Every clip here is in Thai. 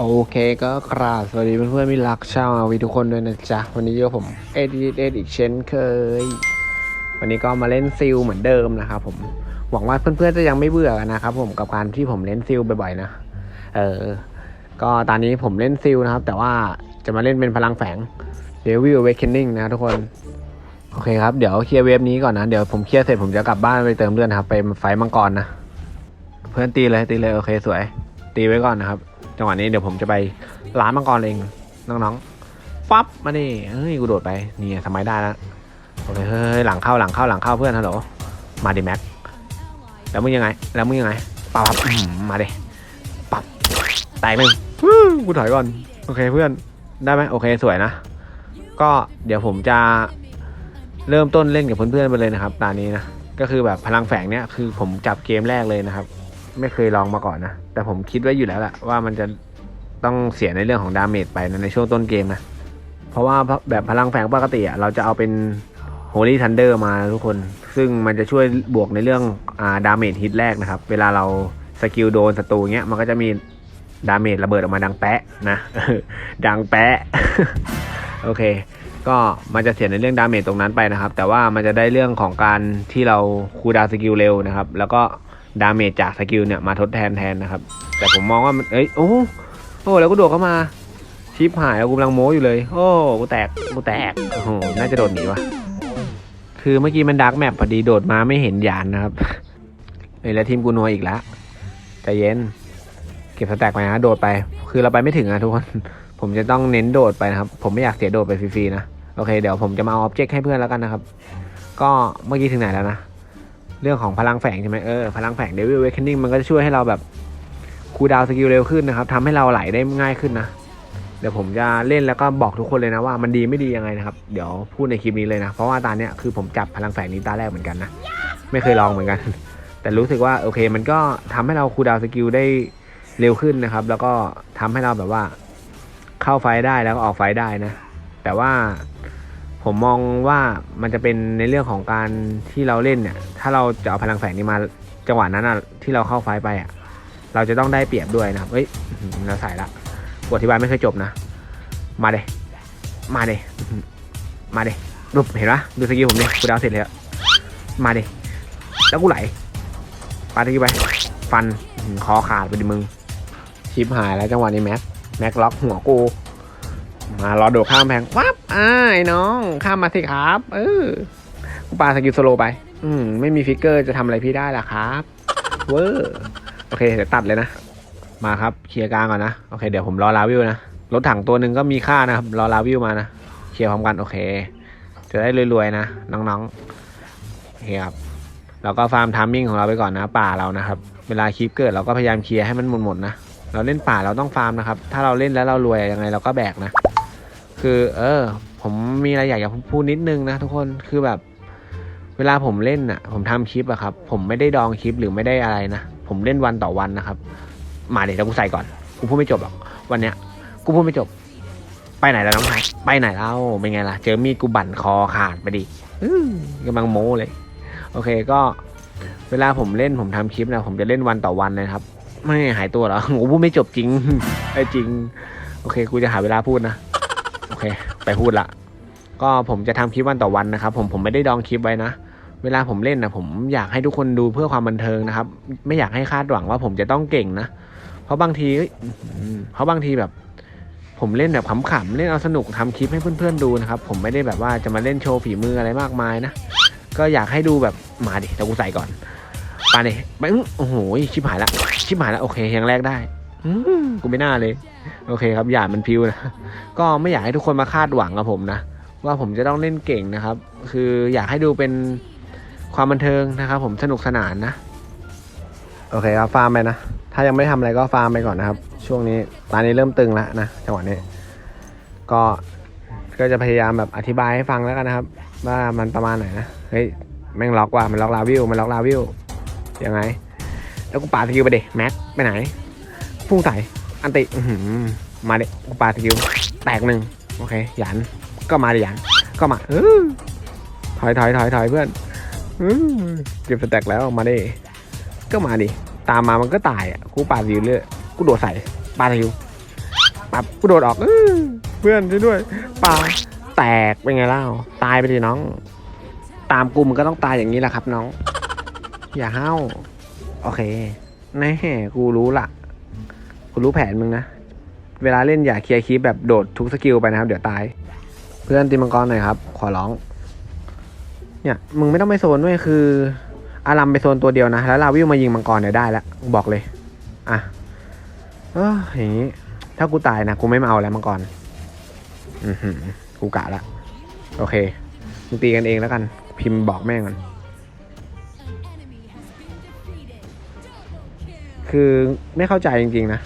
โอเคก็กราบสวัสดีเพื่อนๆมิรักชาวอาวีทุกคนด้วยนะจ๊ะ วันนี้อยู่กับผมเอ็ดเอ็ดอีกเช่นเคย วันนี้ก็มาเล่นซิลเหมือนเดิมนะครับผมหวังว่าเพื่อนๆจะยังไม่เบื่อนะครับผมกับการที่ผมเล่นซิลบ่อยๆนะเออก็ตอนนี้ผมเล่นซิลนะครับ แต่ว่าจะมาเล่นเป็นพลังแฝง Devil Awakening นะทุกคนโอเคครับเดี๋ยวเคลียร์เวฟนี้ก่อนนะเดี๋ยวผมเคลียร์เสร็จผมจะกลับบ้านไปเติมเลือดนครับไปไฟมังกรนะเพื่อนตีเลยตีเลยโอเคสวย ตีไว้ก่อนนะครับ จังหวะนี้เดี๋ยวผมจะไปร้านมังกรเองน้องๆปั๊บมาดิเฮ้ยกูโดดไปนี่ทำไมได้แล้วโอเคเฮ้ยหลังเข้าหลังเข้าหลังเข้าเพื่อนฮัลโหลมาดิแม็กแล้วมึงยังไง แล้วมึงยังไงปั๊บปบมาดิปั๊บตกหนึ่งกูถอยก่อนโอเคเพื่อนได้ไหมโอเคสวยนะ ก็เดี๋ยวผมจะเริ่มต้นเล่นกับเพื่อนๆไปเลยนะครับตอนนี้นะก็คือแบบพลังแฝงเนี้ยคือผมจับเกมแรกเลยนะครับ ไม่เคยลองมาก่อนนะ แต่ผมคิดไว้อยู่แล้วแหละว่ามันจะต้องเสียในเรื่องของดาเมจไปนะในช่วงต้นเกมนะ เพราะว่าแบบพลังแฝงปกติอะเราจะเอาเป็น Holy Thunder มาทุกคน ซึ่งมันจะช่วยบวกในเรื่องอาดาเมจฮิตแรกนะครับ เวลาเราสกิลโดนศัตรูเงี้ยมันก็จะมีดาเมจระเบิดออกมาดังแปะนะ ดังแปะโอเค ก็มันจะเสียในเรื่องดาเมจตรงนั้นไปนะครับ แต่ว่ามันจะได้เรื่องของการที่เราคูลดาวสกิลเร็วนะครับ แล้วก็ ดาเมจจากสกิลเนี่ยมาทดแทนแทนนะครับ แต่ผมมองว่ามันเอ้ยโอ้โอ้แล้วก็โดดเข้ามาชิปหายแล้วกูกำลังโม้อยู่เลย โอ้กูแตกกูแตกโอ้โหน่าจะโดดหนีวะคือเมื่อกี้มันดักแมปพอดีโดดมาไม่เห็นยานนะครับเอ้ยแล้วทีมกูนัวอีกแล้วใจเย็น เก็บสแต็กไปนะโดดไป คือเราไปไม่ถึงอะทุกคนผมจะต้องเน้นโดดไปนะครับ ผมไม่อยากเสียโดดไปฟรีๆนะโอเคเดี๋ยวผมจะมาอาออบเจกต์ให้เพื่อนแล้วกันนะครับ ก็เมื่อกี้ถึงไหนแล้วนะ เรื่องของพลังแฝงใช่ไหมเออพลังแฝง Devil Awakening มันก็จะช่วยให้เราแบบคูดาวสกิลเร็วขึ้นนะครับทำให้เราไหลได้ง่ายขึ้นนะ เดี๋ยวผมจะเล่นแล้วก็บอกทุกคนเลยนะว่ามันดีไม่ดียังไงนะครับ เดี๋ยวพูดในคลิปนี้เลยนะ เพราะว่าตาเนี้ยคือผมจับพลังแฝงนี้ตาแรกเหมือนกันนะ ไม่เคยลองเหมือนกัน แต่รู้สึกว่าโอเค มันก็ทำให้เราคูดาวสกิลได้เร็วขึ้นนะครับ แล้วก็ทำให้เราแบบว่าเข้าไฟได้แล้วก็ออกไฟได้นะ แต่ว่า ผมมองว่ามันจะเป็นในเรื่องของการที่เราเล่นเนี่ย ถ้าเราจะเอาพลังแฝงนี้มาจังหวะนั้นอะที่เราเข้าไฟไปอะ เราจะต้องได้เปรียบด้วยนะครับเฮ้ยเราใส่ละบทอธิบายไม่เคยจบนะ มาเดมาเดมาเดรูปเห็นปะดูสกิลผมดิกูดาวเสร็จแล้วมาเดแล้วกูไหลปาตะกี้ไป ฟันคอขาดไปดิมึงชิปหายแล้วจังหวะนี้แม็กแม็กล็อกหัวกู มารอโดดข้ามแพงวับอ้ายน้องข้ามมาสิครับ เออกูปาสกิลสโลไป อืมไม่มีฟิกเกอร์จะทำอะไรพี่ได้ล่ะครับเวอร์โอเคเดี๋ยวตัดเลยนะ มาครับเคลียร์กลางก่อนนะโอเคเดี๋ยวผมรอลาวิวนะรถถังตัวหนึ่งก็มีค่านะครับรอลาวิวมานะเคลียร์พร้อมกันโอเค จะได้รวยๆนะน้องๆโอเคครับเราก็ฟาร์มทามมิ่งของเราไปก่อนนะ ป่าเรานะครับ เวลาคลิปเกิดเราก็พยายามเคลียร์ให้มันหมดๆนะเราเล่นป่าเราต้องฟาร์มนะครับ ถ้าเราเล่นแล้วเรารวยยังไงเราก็แบกนะ คือเออ ผมมีอะไรอยากจะพูดนิดนึงนะทุกคนคือแบบ เวลาผมเล่นอะ ผมทำคลิปอะครับ ผมไม่ได้ดองคลิปหรือไม่ได้อะไรนะ ผมเล่นวันต่อวันนะครับ มาเดี๋ยวกูใส่ก่อนกูพูดไม่จบหรอกวันเนี้ยกูพูดไม่จบ ไปไหนแล้วน้องชายไปไหนแล้วเป็นไงล่ะ เจอมีดกูบั่นคอขาดไปดิกำลังโม้เลย โอเคก็เวลาผมเล่นผมทำคลิปนะผมจะเล่นวันต่อวันเลยครับ ไม่หายตัวหรอโอ้พูดไม่จบจริงไอ้จริง โอเคกูจะหาเวลาพูดนะ โอเค ไปพูดละ ก็ผมจะทำคลิปวันต่อวันนะครับ ผมผมไม่ได้ดองคลิปไว้นะ เวลาผมเล่นนะผมอยากให้ทุกคนดูเพื่อความบันเทิงนะครับ ไม่อยากให้คาดหวังว่าผมจะต้องเก่งนะ เพราะบางทีเพราะบางทีแบบ ผมเล่นแบบขำๆเล่นเอาสนุกทำคลิปให้เพื่อนๆดูนะครับ ผมไม่ได้แบบว่าจะมาเล่นโชว์ฝีมืออะไรมากมายนะ ก็อยากให้ดูแบบมาดิแต่กูใส่ก่อนปาดิไปโอ้โหชิบหายละชิบหายละโอเคยังแรกได้ กูไม่น่าเลย โอเคครับหยามันพิวนะ ก็ไม่อยากให้ทุกคนมาคาดหวังกับผมนะ ว่าผมจะต้องเล่นเก่งนะครับ คืออยากให้ดูเป็นความบันเทิงนะครับผมสนุกสนานนะ โอเคครับฟาร์มไปนะ ถ้ายังไม่ทำอะไรก็ฟาร์มไปก่อนนะครับ ช่วงนี้ตอนนี้เริ่มตึงแล้วนะจังหวะนี้ ก็ก็จะพยายามแบบอธิบายให้ฟังแล้วกันนะครับ ว่ามันประมาณไหนนะเฮ้ยแม่งล็อกว่ะมันล็อกลาวิวมันล็อกลาวิวยังไง แล้วกูปาสกิลไปเด็แม็กไปไหน พุ่งใส่อันติมาเดกูปาสกิลแตกหนึ่งโอเคหยันก็มาดิหยันก็มาเออถอยถอยถอยถอยเพื่อนอื้อเก็บสแต็กแล้วมาดิก็มาดิตามมามันก็ตายอะกูปาสกิลเรื่อยกูโดดใส่ปาสกิลปับกูโดดออกเพื่อนช่วยด้วยปาแตกเป็นไงเล่าตายไปดิน้อง ตามกูมันก็ต้องตายอย่างนี้แหละครับน้อง อย่าห้าวโอเคแน่กูรู้ละ กูรู้แผนมึงนะ เวลาเล่นอย่าเคลียร์คลิปแบบโดดทุกสกิลไปนะครับ เดี๋ยวตาย เพื่อนตีมังกรหน่อยครับ ขอร้อง เนี่ย มึงไม่ต้องไปโซนด้วยคือ อารัมไปโซนตัวเดียวนะ แล้วลาวิวมายิงมังกรเนี่ยได้แล้วบอกเลย อะเอออย่างนี้ ถ้ากูตายนะ กูไม่มาเอาแล้วมังกรอือหือกูกะละ โอเค มึงตีกันเองแล้วกัน พิมพ์บอกแม่งก่อนคือไม่เข้าใจจริงๆนะ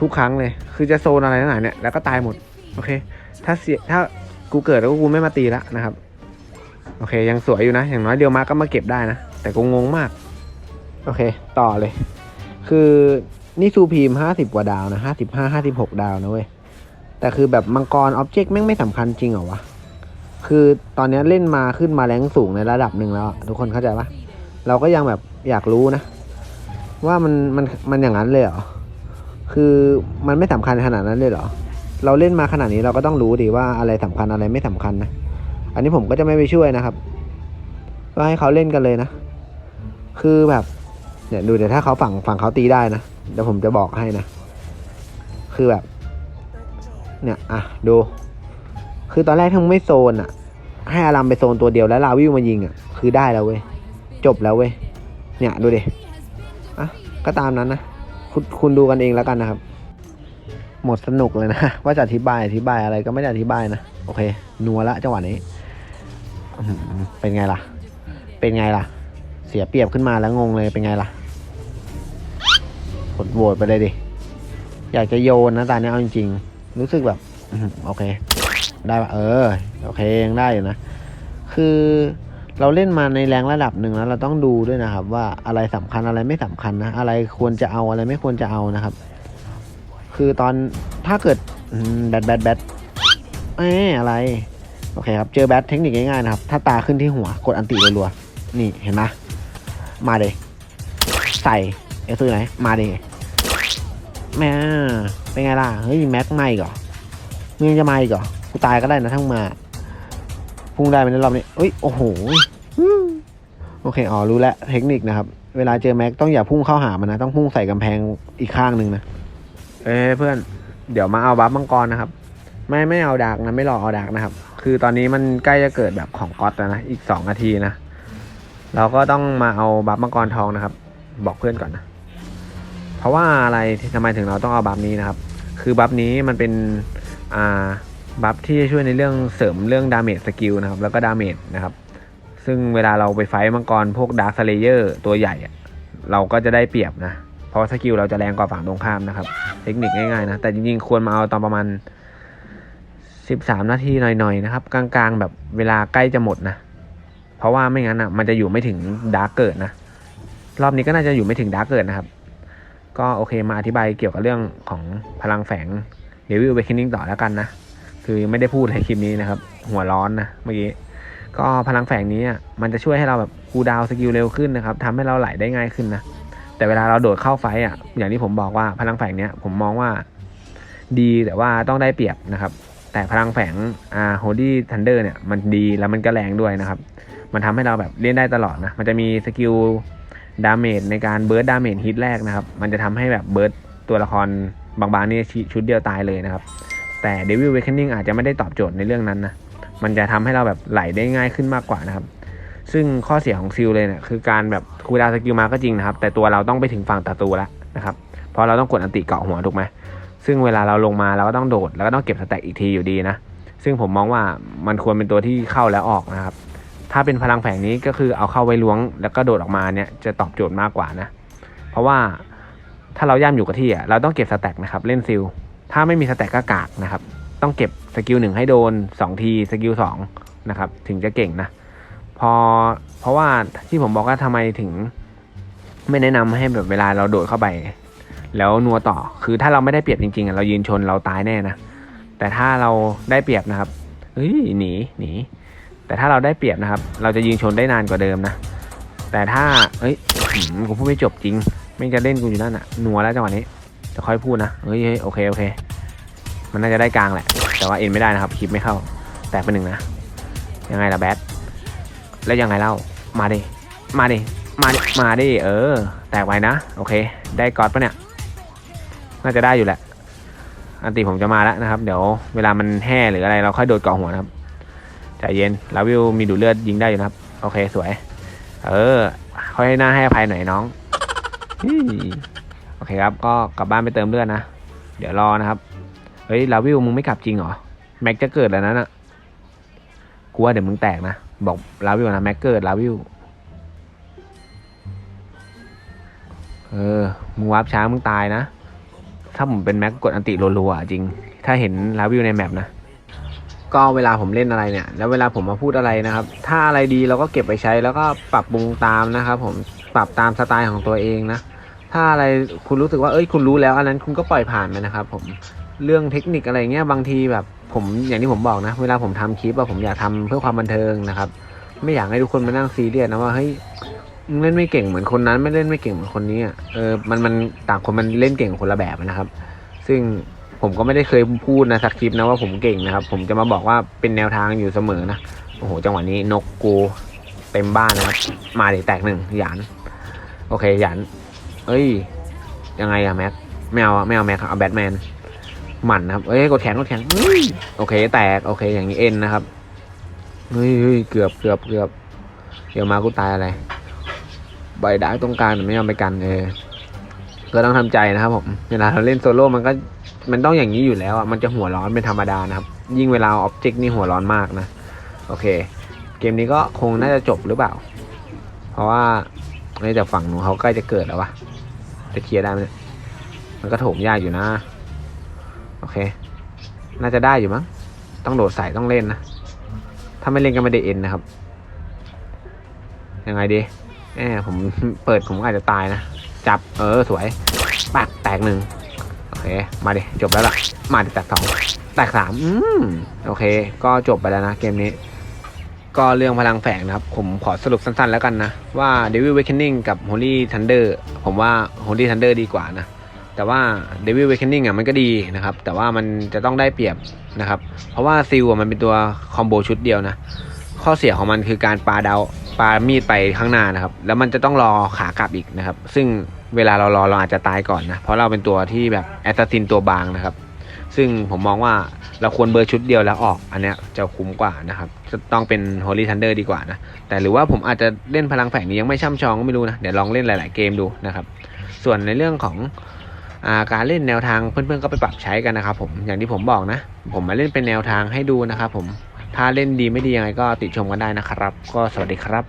ทุกครั้งเลย คือจะโซนอะไรทั้งหลาเนี่ยแล้วก็ตายหมด โอเค ถ้าเสียถ้ากูเกิดแล้วกูไม่มาตีละนะครับ โอเค ยังสวยอยู่นะ อย่างน้อยเดียวมาก็มาเก็บได้นะ แต่กูงงมาก โอเค ต่อเลย คือนี่ซูพีมห้าสิบกว่าดาวนะห้าสิบห้าห้าสิบหกดาวนะเว้ย แต่คือแบบมังกรอ็อบเจกต์แม่งไม่สำคัญจริงเหรอวะ คือตอนนี้เล่นมาขึ้นมาแรงสูงในระดับหนึ่งแล้ว ทุกคนเข้าใจปะเราก็ยังแบบอยากรู้นะ ว่ามันมันมันอย่างนั้นเลยเหรอ คือมันไม่สำคัญขนาดนั้นเลยเหรอ เราเล่นมาขนาดนี้เราก็ต้องรู้ดิว่าอะไรสำคัญอะไรไม่สำคัญนะ อันนี้ผมก็จะไม่ไปช่วยนะครับ ก็ให้เขาเล่นกันเลยนะ คือแบบเนี่ยดูเดี๋ยวถ้าเขาฝั่งฝั่งเขาตีได้นะเดี๋ยวผมจะบอกให้นะ คือแบบ เนี่ยอะดู คือตอนแรกถ้ามึงไม่โซนอะ ให้อารัมไปโซนตัวเดียวแล้วลาวิวมายิงอะ คือได้แล้วเว้ย จบแล้วเว้ย เนี่ยดูดิอะก็ตามนั้นนะ คุณคุณดูกันเองแล้วกันนะครับ หมดสนุกเลยนะ ว่าจะอธิบายอธิบายอะไรก็ไม่ได้อธิบายนะ โอเค นัวละจังหวะนี้ เป็นไงล่ะ เป็นไงล่ะ เสียเปรียบขึ้นมาแล้วงงเลยเป็นไงล่ะกดโหวตไปเลยดิ อยากจะโยนนะตอนนี้เอาจริงๆ รู้สึกแบบโอเค ได้ปะเออ โอเคยังได้อยู่นะ คือ เราเล่นมาในแรงระดับหนึ่งแล้วเราต้องดูด้วยนะครับ ว่าอะไรสำคัญอะไรไม่สำคัญนะ อะไรควรจะเอาอะไรไม่ควรจะเอานะครับ คือตอนถ้าเกิดแบทแบทแบทเอ้อะไรโอเคครับเจอแบทเทคนิคง่ายๆนะครับ ถ้าตาขึ้นที่หัวกดอันติรัวๆนี่เห็นไหมมาเลยใส่เอซื้อไหนมาเลยแม่เป็นไงล่ะเฮ้ยแม็กไม่ก่อมึงจะมาอีกเหรอกูตายก็ได้นะทั้งมา พุ่งได้ไหมในรอบนี้เอ้ย โอ้โห โอเค อ๋อ รู้แล้ว เทคนิคนะครับ เวลาเจอแม็กต้องอย่าพุ่งเข้าหามันนะ ต้องพุ่งใส่กำแพงอีกข้างหนึ่งนะ เอ้ยเพื่อน เดี๋ยวมาเอาบัฟมังกรนะครับ ไม่ไม่เอาดากนะ ไม่รอเอาดากนะครับ คือตอนนี้มันใกล้จะเกิดแบบของก๊อตแล้วนะ อีกสองนาทีนะ เราก็ต้องมาเอาบัฟมังกรทองนะครับ บอกเพื่อนก่อนนะ เพราะว่าอะไรทำไมถึงเราต้องเอาบัฟนี้นะครับ คือบัฟนี้มันเป็น อ่า บัฟที่จะช่วยในเรื่องเสริมเรื่องดาเมจสกิลนะครับ แล้วก็ดาเมจนะครับ ซึ่งเวลาเราไปไฟท์มังกรพวกดาร์คเลเยอร์ตัวใหญ่ เราก็จะได้เปรียบนะ เพราะสกิลเราจะแรงกว่าฝั่งตรงข้ามนะครับ เทคนิคง่ายๆนะ แต่จริงๆ ควรมาเอาตอนประมาณ 13 นาทีหน่อยๆนะครับ กลางๆ แบบเวลาใกล้จะหมดนะ เพราะว่าไม่งั้นอะมันจะอยู่ไม่ถึงดาร์กเกิดนะ รอบนี้ก็น่าจะอยู่ไม่ถึงดาร์กเกิดนะครับ ก็โอเคมาอธิบายเกี่ยวกับเรื่องของพลังแฝงเดวิลเบค n นิ่งต่อแล้วกันนะ คือไม่ได้พูดในคลิปนี้นะครับ หัวร้อนนะเมื่อกี้ก็พลังแฝงนี้มันจะช่วยให้เราแบบคูดาวสกิลเร็วขึ้นนะครับทำให้เราไหลได้ง่ายขึ้นนะแต่เวลาเราโดดเข้าไฟอะ อย่างที่ผมบอกว่าพลังแฝงเนี้ยผมมองว่าดีแต่ว่าต้องได้เปรียบนะครับ แต่พลังแฝงอ่าโฮดี้ทันเดอร์เนี่ยมันดีแล้วมันก็แรงด้วยนะครับ มันทำให้เราแบบเล่นได้ตลอดนะมันจะมีสกิลดาเมจในการเบิร์ดดาเมจฮิตแรกนะครับ มันจะทำให้แบบเบิร์ดตัวละครบางๆนี่ชุดเดียวตายเลยนะครับ แต่ Devil Awakening อาจจะไม่ได้ตอบโจทย์ในเรื่องนั้นนะ มันจะทำให้เราแบบไหลได้ง่ายขึ้นมากกว่านะครับ ซึ่งข้อเสียของซิลเลยเนี่ยคือการแบบคูดาวสกิลมาก็จริงนะครับ แต่ตัวเราต้องไปถึงฝั่งตะตูแล้วนะครับ เพราะเราต้องกดอันติเกาะหัวถูกไหมซึ่งเวลาเราลงมาเราก็ต้องโดด แล้วก็ต้องเก็บสแต็กอีกทีอยู่ดีนะ ซึ่งผมมองว่ามันควรเป็นตัวที่เข้าแล้วออกนะครับ ถ้าเป็นพลังแฝงนี้ก็คือเอาเข้าไว้ล้วง แล้วก็โดดออกมาเนี่ยจะตอบโจทย์มากกว่านะ เพราะว่าถ้าเราย่ำอยู่กับที่อะเราต้องเก็บสแต็กนะครับเล่นซิล ถ้าไม่มีสแต็กก็กากนะครับ ต้องเก็บสกิลหนึ่งให้โดนสองทีสกิลสองนะครับ ถึงจะเก่งนะ พอเพราะว่าที่ผมบอกว่าทำไมถึง ไม่แนะนำให้แบบเวลาเราโดดเข้าไป แล้วนัวต่อคือถ้าเราไม่ได้เปรียบจริงๆเรายืนชนเราตายแน่นะแต่ถ้าเราได้เปรียบนะครับเฮ้ยหนีหนีแต่ถ้าเราได้เปรียบนะครับ เราจะยืนชนได้นานกว่าเดิมนะ แต่ถ้าเอ้ยหืมพูดไม่จบจริง ไม่จะเล่นกูอยู่นั่นอะนัวแล้วจังหวะนี้ จะค่อยพูดนะเฮ้ยโอเคโอเค มันน่าจะได้กลางแหละ แต่ว่าเอ็นไม่ได้นะครับคลิปไม่เข้า แตกไปหนึ่งนะ ยังไงล่ะแบทแล้วยังไงเล่า มาดิ มาดิ มาดิ มาดิ เออ แตกไว้นะ โอเค ได้กอดปะเนี่ย น่าจะได้อยู่แหละ อันติผมจะมาแล้วนะครับ เดี๋ยวเวลามันแห่หรืออะไรเราค่อยโดดเกาะหัวนะครับใจเย็น ลาวิวมีดูเลือดยิงได้อยู่นะครับ โอเคสวย เออ ค่อยให้หน้าให้อภัยหน่อยน้อง โอเคครับ ก็กลับบ้านไปเติมเลือดนะ เดี๋ยวรอนะครับ เฮ้ยลาวิวมึงไม่กลับจริงเหรอ แม็กจะเกิดแล้วนั้นอะกูว่าเดี๋ยวมึงแตกนะ บอกลาวิวนะแม็กเกิดลาวิว เออ มึงวาร์ปช้ามึงตายนะ ถ้าผมเป็นแม็กกดอันติรัวๆจริง ถ้าเห็นลาวิวในแมปนะ ก็เวลาผมเล่นอะไรเนี่ย แล้วเวลาผมมาพูดอะไรนะครับ ถ้าอะไรดีเราก็เก็บไปใช้แล้วก็ปรับปรุงตามนะครับ ผม ปรับตามสไตล์ของตัวเองนะ ถ้าอะไรคุณรู้สึกว่าเอ้ยคุณรู้แล้ว อันนั้นคุณก็ปล่อยผ่านไปนะครับ ผมเรื่องเทคนิคอะไรเงี้ยบางทีแบบผมอย่างที่ผมบอกนะ เวลาผมทำคลิปอะผมอยากทำเพื่อความบันเทิงนะครับ ไม่อยากให้ทุกคนมานั่งซีเรียสนะว่าเฮ้ยเล่นไม่เก่งเหมือนคนนั้น ไม่เล่นไม่เก่งเหมือนคนนี้เออมันมันต่างคนมันเล่นเก่งคนละแบบนะครับ ซึ่งผมก็ไม่ได้เคยพูดนะสักคลิปนะว่าผมเก่งนะครับ ผมจะมาบอกว่าเป็นแนวทางอยู่เสมอนะโอ้โหจังหวะนี้นกกูเต็มบ้านนะครับมาเดี๋ยวแตกหนึ่งหยาน โอเคหยาน เอ้ย ยังไงอะแม็กไม่เอาอะไม่เอาแม็กเอาแบทแมนหมั่นนะครับ เอ้ยกดแขนกดแขนโอเค แตกโอเค อย่างนี้เอ็นนะครับเฮ้ยเกือบเกือบเกือบเดี๋ยวมากูตายอะไรใบดาร์กตรงกลางแต่ไม่ยอมไปกันเออก็ต้องทำใจนะครับผมเวลาเราเล่นโซโล่มันก็มันต้องอย่างนี้อยู่แล้วอะมันจะหัวร้อนเป็นธรรมดานะครับ ยิ่งเวลาออบเจกต์นี่หัวร้อนมากนะ โอเค เกมนี้ก็คงน่าจะจบหรือเปล่า เพราะว่า เฮ้ยแต่ฝั่งหนูเขาใกล้จะเกิดแล้ววะจะเคลียร์ได้ไหมมันก็โถมยากอยู่นะ โอเค น่าจะได้อยู่มั้ง ต้องโดดใส่ต้องเล่นนะ ถ้าไม่เล่นก็ไม่ได้เอ็นนะครับ ยังไงดีแหมผมเปิดผมอาจจะตายนะ จับ เออ สวยปักแตกหนึ่งโอเค มาดิ จบแล้วล่ะ มาดิแตกสองแตกสามอืม โอเค ก็จบไปแล้วนะเกมนี้ ก็เรื่องพลังแฝงนะครับ ผมขอสรุปสั้นๆแล้วกันนะ ว่า Devil Awakening กับ Holy Thunder ผมว่า Holy Thunder ดีกว่านะ แต่ว่า Devil Awakening อะมันก็ดีนะครับ แต่ว่ามันจะต้องได้เปรียบนะครับ เพราะว่าซิลอะมันเป็นตัวคอมโบชุดเดียวนะ ข้อเสียของมันคือการปาดาวปามีดไปข้างหน้านะครับ แล้วมันจะต้องรอขากลับอีกนะครับ ซึ่งเวลาเรารอเราอาจจะตายก่อนนะ เพราะเราเป็นตัวที่แบบแอสซัสซินตัวบางนะครับ ซึ่งผมมองว่า เราควรเบอร์ชุดเดียวแล้วออกอันเนี้ยจะคุ้มกว่านะครับจะต้องเป็น Holy Thunder ดีกว่านะ แต่หรือว่าผมอาจจะเล่นพลังแฝงนี้ยังไม่ช่ำชองก็ไม่รู้นะ เดี๋ยวลองเล่นหลาย ๆ เกมดูนะครับ ส่วนในเรื่องของอาการเล่นแนวทางเพื่อนๆก็ไปปรับใช้กันนะครับผมอย่างที่ผมบอกนะ ผมมาเล่นเป็นแนวทางให้ดูนะครับผมถ้าเล่นดีไม่ดียังไงก็ติชมกันได้นะครับ ก็สวัสดีครับ